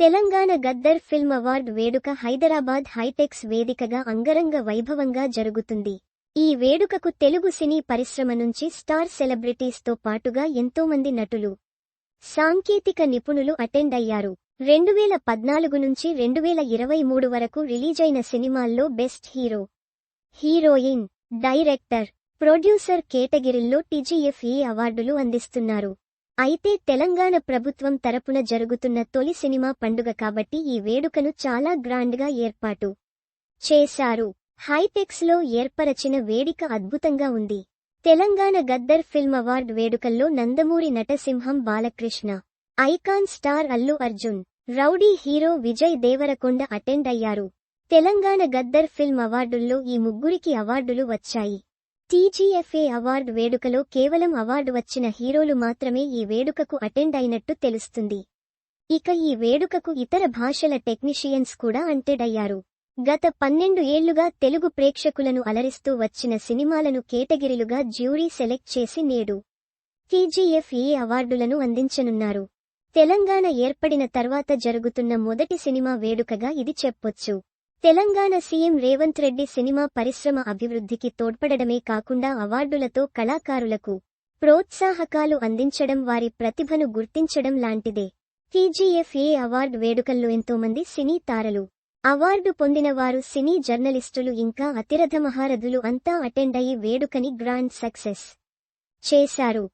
Telangana Gaddar film award వేడుక హైదరాబాద్ హైటెక్స్ వేదికగా అంగరంగ వైభవంగా జరుగుతుంది. ఈ వేడుకకు తెలుగు సినీ పరిశ్రమ నుంచి స్టార్ సెలబ్రిటీస్తో పాటుగా ఎంతోమంది నటులు సాంకేతిక నిపుణులు అటెండ్ అయ్యారు. రెండువేల పద్నాలుగు నుంచి రెండువేల ఇరవై మూడు వరకు రిలీజైన సినిమాల్లో best hero heroine director producer కేటగిరీల్లో టీజీఎఫ్ఈ అవార్డులు అందిస్తున్నారు. అయితే తెలంగాణ ప్రభుత్వం తరపున జరుగుతున్న తొలి సినిమా పండుగ కాబట్టి ఈ వేడుకను చాలా గ్రాండ్గా ఏర్పాటు చేశారు. హైటెక్స్లో ఏర్పరచిన వేడిక అద్భుతంగా ఉంది. తెలంగాణ గద్దర్ ఫిల్మ్ అవార్డ్ వేడుకల్లో Nandamuri నటసింహం Balakrishna icon star Allu Arjun rowdy hero Vijay Deverakonda attend అయ్యారు. తెలంగాణ గద్దర్ ఫిల్మ్ అవార్డుల్లో ఈ ముగ్గురికి అవార్డులు వచ్చాయి. టీజీఎఫ్ఏ అవార్డు వేడుకలో కేవలం అవార్డు వచ్చిన హీరోలు మాత్రమే ఈ వేడుకకు అటెండ్ అయినట్టు తెలుస్తుంది. ఇక ఈ వేడుకకు ఇతర భాషల టెక్నీషియన్స్ కూడా అంటెడ్ అయ్యారు. గత పన్నెండు ఏళ్ళుగా తెలుగు ప్రేక్షకులను అలరిస్తూ వచ్చిన సినిమాలను కేటగిరీలుగా జ్యూరీ సెలెక్ట్ చేసి నేడు టీజీఎఫ్ఏ అవార్డులను అందించనున్నారు. తెలంగాణ ఏర్పడిన తర్వాత జరుగుతున్న మొదటి సినిమా వేడుకగా ఇది చెప్పొచ్చు. తెలంగాణ సీఎం రేవంత్ రెడ్డి సినిమా పరిశ్రమ అభివృద్ధికి తోడ్పడడమే కాకుండా అవార్డులతో కళాకారులకు ప్రోత్సాహకాలు అందించడం వారి ప్రతిభను గుర్తించడం లాంటిదే. టీజీఎఫ్ఏ అవార్డు వేడుకల్లో ఎంతోమంది సినీ తారలు. అవార్డు పొందిన వారు సినీ జర్నలిస్టులు ఇంకా అతిరథ మహారథులు అంతా అటెండ్ అయ్యి వేడుకని గ్రాండ్ సక్సెస్ చేశారు.